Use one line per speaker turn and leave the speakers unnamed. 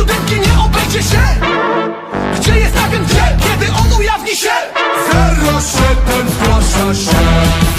siódemki nie obejdzie się! Gdzie jest agent G, kiedy on ujawni się? Zero siedem, proszę się.